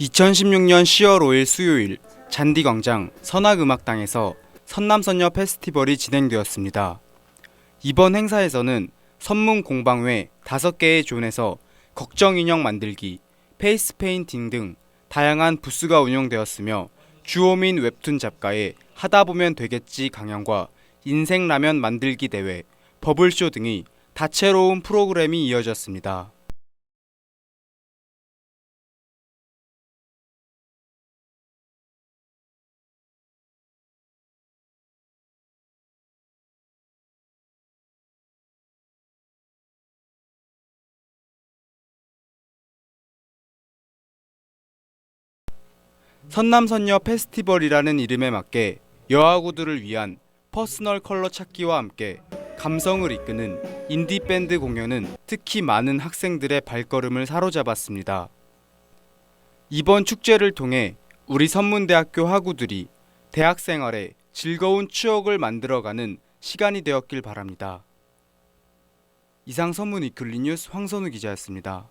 2016년 10월 5일 수요일 잔디광장 선악음악당에서 선남선녀 페스티벌이 진행되었습니다. 이번 행사에서는 선문 공방외 5개의 존에서 걱정 인형 만들기, 페이스 페인팅 등 다양한 부스가 운영되었으며 주호민 웹툰 작가의 하다 보면 되겠지 강연과 인생 라면 만들기 대회, 버블쇼 등의 다채로운 프로그램이 이어졌습니다. 선남선녀 페스티벌이라는 이름에 맞게 여아구들을 위한 퍼스널 컬러 찾기와 함께 감성을 이끄는 인디밴드 공연은 특히 많은 학생들의 발걸음을 사로잡았습니다. 이번 축제를 통해 우리 선문대학교 학우들이 대학 생활에 즐거운 추억을 만들어가는 시간이 되었길 바랍니다. 이상 선문 위클리 뉴스 황선우 기자였습니다.